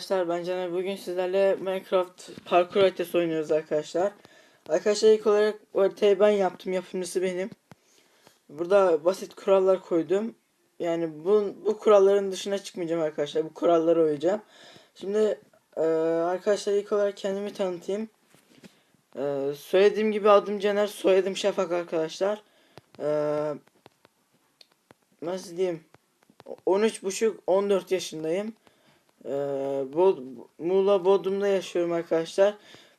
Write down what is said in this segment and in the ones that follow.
arkadaşlar ben Caner bugün sizlerle Minecraft parkur haritası oynuyoruz arkadaşlar. Arkadaşlar ilk olarak o haritayı ben yaptım yapımcısı benim. Burada basit kurallar koydum. Yani bu, bu kuralların dışına çıkmayacağım arkadaşlar bu kurallara uyacağım. Şimdi e, arkadaşlar ilk olarak kendimi tanıtayım. E, söylediğim gibi adım Caner soyadım Şafak arkadaşlar. E, nasıl diyeyim 13,5-14 yaşındayım. Ee, Bod Muğla Bodrum'da yaşıyorum arkadaşlar.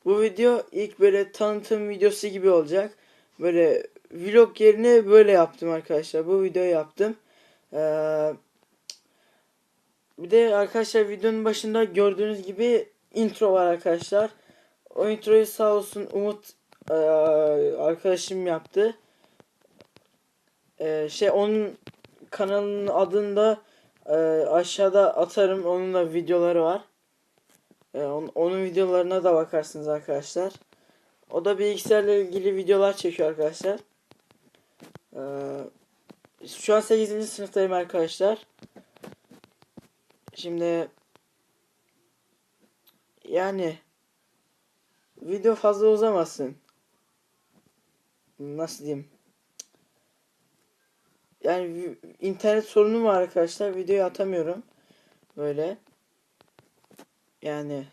Bu video ilk böyle tanıtım videosu gibi olacak. Böyle vlog yerine böyle yaptım arkadaşlar. Bu videoyu yaptım. Ee, bir de arkadaşlar videonun başında gördüğünüz gibi intro var arkadaşlar. O introyu sağ olsun Umut ee, arkadaşım yaptı. Ee, şey onun kanalının adında ee, aşağıda atarım. Onun da videoları var. Ee, on- onun videolarına da bakarsınız arkadaşlar. O da bilgisayarla ilgili videolar çekiyor arkadaşlar. Ee, şu an 8. sınıftayım arkadaşlar. Şimdi yani video fazla uzamasın. Nasıl diyeyim? Yani internet sorunum var arkadaşlar. Videoyu atamıyorum. Böyle. Yani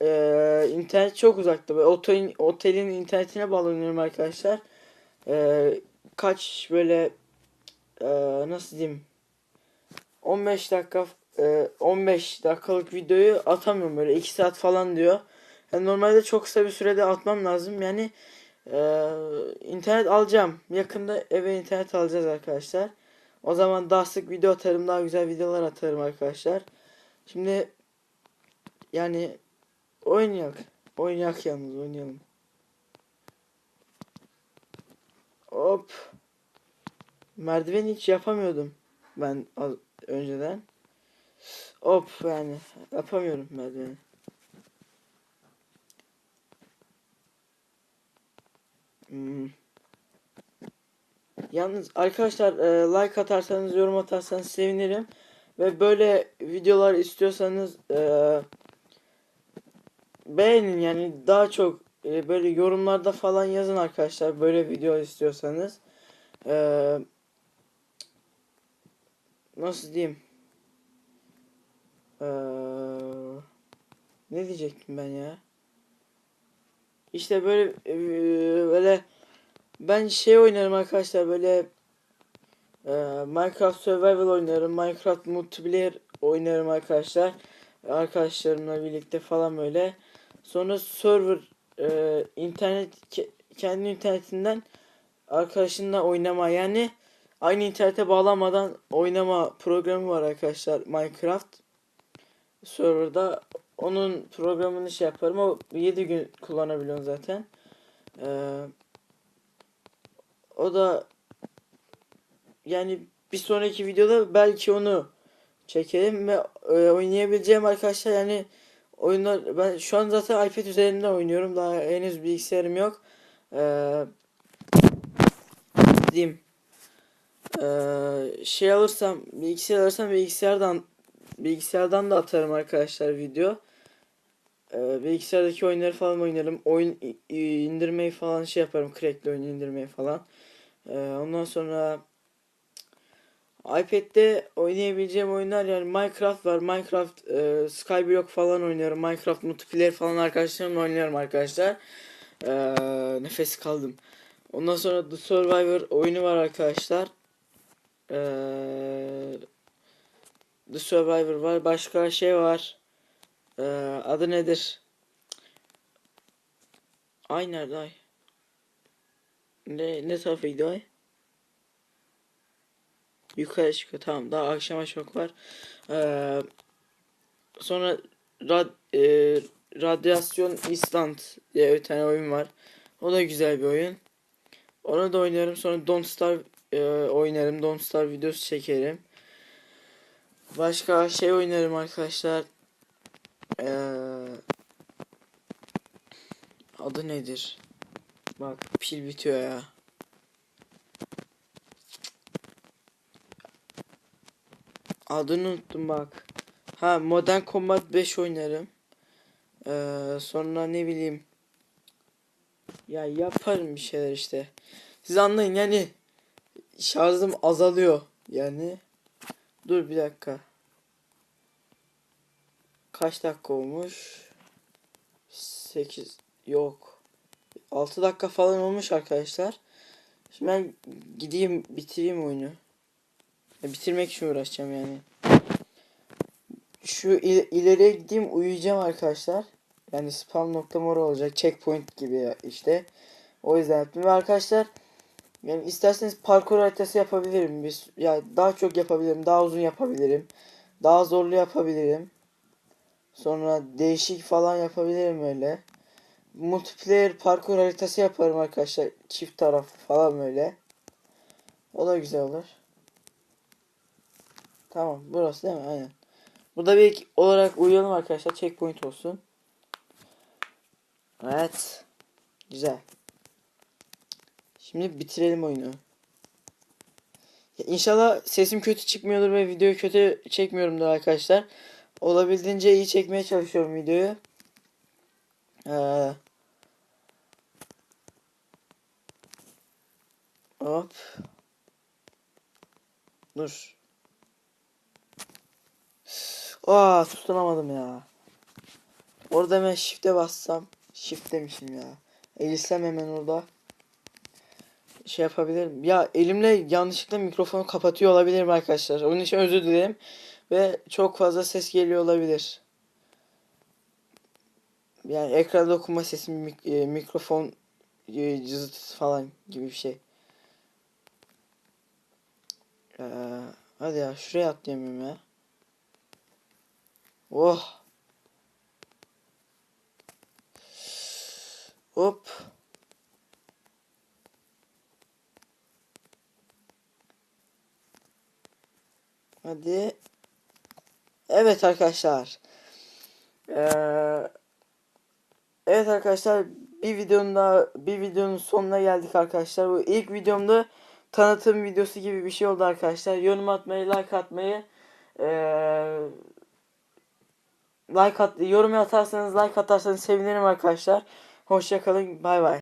eee internet çok uzakta. Böyle otelin, otelin internetine bağlanıyorum arkadaşlar. Eee, kaç böyle eee, nasıl diyeyim 15 dakika eee, 15 dakikalık videoyu atamıyorum böyle 2 saat falan diyor. Yani normalde çok kısa bir sürede atmam lazım. Yani ee, internet alacağım. Yakında eve internet alacağız arkadaşlar. O zaman daha sık video atarım. Daha güzel videolar atarım arkadaşlar. Şimdi yani oynayak. Oynayak yalnız oynayalım. Hop. Merdiven hiç yapamıyordum. Ben önceden. Hop yani yapamıyorum merdiveni. Hmm. Yalnız arkadaşlar e, like atarsanız yorum atarsanız sevinirim. Ve böyle videolar istiyorsanız e, beğenin yani daha çok e, böyle yorumlarda falan yazın arkadaşlar böyle video istiyorsanız. E, nasıl diyeyim? E, ne diyecektim ben ya? İşte böyle e, böyle ben şey oynarım arkadaşlar böyle e, Minecraft Survival oynarım. Minecraft Multiplayer oynarım arkadaşlar. Arkadaşlarımla birlikte falan böyle. Sonra server e, internet ke- kendi internetinden arkadaşınla oynama yani aynı internete bağlanmadan oynama programı var arkadaşlar Minecraft serverda onun programını şey yaparım. O 7 gün kullanabiliyorum zaten. Ee, o da yani bir sonraki videoda belki onu çekerim ve e, oynayabileceğim arkadaşlar yani oyunlar ben şu an zaten iPad üzerinde oynuyorum. Daha henüz bilgisayarım yok. Ee, diyeyim. Ee, şey alırsam bilgisayar alırsam bilgisayardan bilgisayardan da atarım arkadaşlar video. Ee, bilgisayardaki oyunları falan oynarım. Oyun indirmeyi falan şey yaparım. Crack'li oyun indirmeyi falan. Ee, ondan sonra iPad'de oynayabileceğim oyunlar yani Minecraft var. Minecraft e, Skyblock falan oynuyorum. Minecraft multiplayer falan arkadaşlarımla oynuyorum arkadaşlar. Ee, nefes kaldım. Ondan sonra The Survivor oyunu var arkadaşlar. Ee, The Survivor var. Başka şey var. Ee, adı nedir? Ay nerede ay? Ne, ne tarafıydı ay? Yukarı çıkıyor. Tamam. Daha akşama çok var. Ee, sonra rad, e, Radyasyon İsland diye bir tane oyun var. O da güzel bir oyun. Onu da oynarım. Sonra Don't Starve e, oynarım. Don't Starve videosu çekerim. Başka şey oynarım arkadaşlar. Ee, adı nedir? Bak pil bitiyor ya. Adını unuttum bak. Ha Modern Combat 5 oynarım. Ee, sonra ne bileyim. Ya yaparım bir şeyler işte. Siz anlayın yani şarjım azalıyor yani. Dur bir dakika. Kaç dakika olmuş? 8 yok. 6 dakika falan olmuş arkadaşlar. Şimdi ben gideyim bitireyim oyunu. Ya bitirmek için uğraşacağım yani. Şu il- ileriye gideyim uyuyacağım arkadaşlar. Yani spam noktam orası olacak. Checkpoint gibi işte. O yüzden yaptım. Ve arkadaşlar yani isterseniz parkur haritası yapabilirim. Biz ya daha çok yapabilirim. Daha uzun yapabilirim. Daha zorlu yapabilirim. Sonra değişik falan yapabilirim öyle. Multiplayer parkur haritası yaparım arkadaşlar. Çift taraf falan böyle. O da güzel olur. Tamam burası değil mi? Aynen. Burada bir olarak uyuyalım arkadaşlar. Checkpoint olsun. Evet. Güzel. Şimdi bitirelim oyunu. Ya İnşallah sesim kötü çıkmıyordur ve videoyu kötü çekmiyorumdur arkadaşlar. Olabildiğince iyi çekmeye çalışıyorum videoyu. Ee, hop. Dur. Aa tutunamadım ya. Orada hemen shift'e bassam. Shift demişim ya. Eğilsem hemen orada. Şey yapabilirim. Ya elimle yanlışlıkla mikrofonu kapatıyor olabilirim arkadaşlar. Onun için özür dilerim. Ve çok fazla ses geliyor olabilir. Yani ekranda okuma sesi, e, mikrofon e, cızırtısı falan gibi bir şey. Ee, hadi ya şuraya atlayamıyorum ya. Oh. Hop. Hadi. Evet arkadaşlar. Ee, evet arkadaşlar bir videonun daha bir videonun sonuna geldik arkadaşlar. Bu ilk videomda tanıtım videosu gibi bir şey oldu arkadaşlar. Yorum atmayı, like atmayı ee, like at yorum atarsanız like atarsanız sevinirim arkadaşlar. Hoşça kalın. Bay bay.